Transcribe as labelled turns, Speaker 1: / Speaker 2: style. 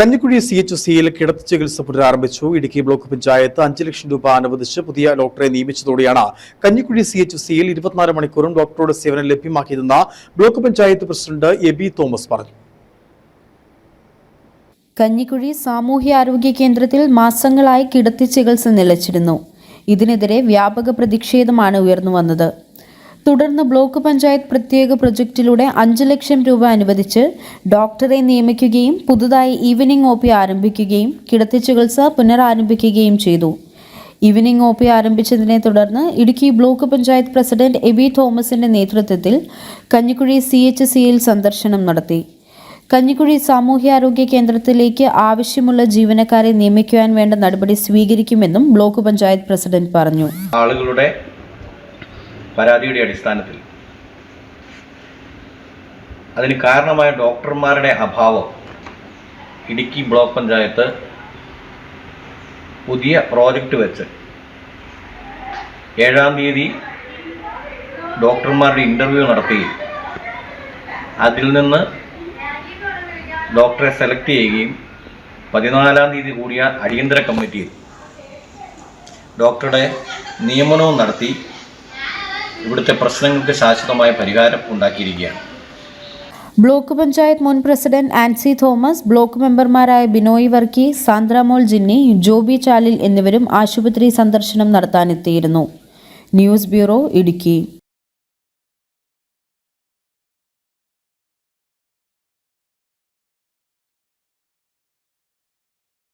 Speaker 1: Kanjikuzhi C H സിയിൽ കിടത്തി ചികിത്സ പുനരാരംഭിച്ചു. ഇടുക്കി ബ്ലോക്ക് പഞ്ചായത്ത് അഞ്ച് ലക്ഷം രൂപ അനുവദിച്ച് പുതിയ ഡോക്ടറെ നിയമിച്ചതോടെയാണ് കഞ്ഞിക്കുഴി സി എച്ച് സിയിൽ ഇരുപത്തിനാല് മണിക്കൂറും ഡോക്ടറുടെ സേവനം ലഭ്യമാക്കിയതെന്ന് block panchayat president AB Thomas പറഞ്ഞു.
Speaker 2: കഞ്ഞിക്കുഴി സാമൂഹ്യാരോഗ്യ കേന്ദ്രത്തിൽ മാസങ്ങളായി കിടത്തി ചികിത്സ നിലച്ചിരുന്നു. ഇതിനെതിരെ വ്യാപക പ്രതിഷേധമാണ് ഉയർന്നു വന്നത്. തുടർന്ന് ബ്ലോക്ക് പഞ്ചായത്ത് പ്രത്യേക പ്രൊജക്റ്റിലൂടെ അഞ്ച് ലക്ഷം രൂപ അനുവദിച്ച് ഡോക്ടറെ നിയമിക്കുകയും പുതുതായി ഈവനിംഗ് ഒ പി ആരംഭിക്കുകയും കിടത്തി ചികിത്സ പുനരാരംഭിക്കുകയും ചെയ്തു. ഈവനിംഗ് ഒ പി ആരംഭിച്ചതിനെ തുടർന്ന് Idukki block panchayat president AB തോമസിന്റെ നേതൃത്വത്തിൽ കഞ്ഞിക്കുഴി സി എച്ച് സിയിൽ സന്ദർശനം നടത്തി. കഞ്ഞിക്കുഴി സാമൂഹ്യാരോഗ്യ കേന്ദ്രത്തിലേക്ക് ആവശ്യമുള്ള ജീവനക്കാരെ നിയമിക്കുവാൻ വേണ്ട നടപടി സ്വീകരിക്കുമെന്നും ബ്ലോക്ക് പഞ്ചായത്ത് പ്രസിഡന്റ് പറഞ്ഞു.
Speaker 3: ആളുകളുടെ പരാതിയുടെ അടിസ്ഥാനത്തിൽ. അതിന് കാരണമായ ഡോക്ടർമാരുടെ അഭാവം ഇടുക്കി ബ്ലോക്ക് പഞ്ചായത്ത് പുതിയ പ്രോജക്റ്റ് വെച്ച്. ഏഴാം തീയതി ഡോക്ടർമാരുടെ ഇന്റർവ്യൂ നടത്തുകയും അതിൽ നിന്ന് ഡോക്ടറെ സെലക്ട് ചെയ്യുകയും പതിനാലാം തീയതി കൂടിയ അടിയന്തര കമ്മിറ്റിയിൽ ഡോക്ടറുടെ നിയമനവും നടത്തി ഇവിടുത്തെ പ്രശ്നങ്ങൾക്ക് ശാശ്വതമായ പരിഹാരം ഉണ്ടാക്കിയിരിക്കുകയാണ്.
Speaker 2: ബ്ലോക്ക് പഞ്ചായത്ത് മുൻ പ്രസിഡന്റ് ആൻസി തോമസ് ബ്ലോക്ക് മെമ്പർമാരായ ബിനോയ് വർക്കി സാന്ദ്രാമോൾ ജിന്നി ജോബി ചാലിൽ എന്നിവരും ആശുപത്രി സന്ദർശനം നടത്താനെത്തിയിരുന്നു. News bureau Idukki.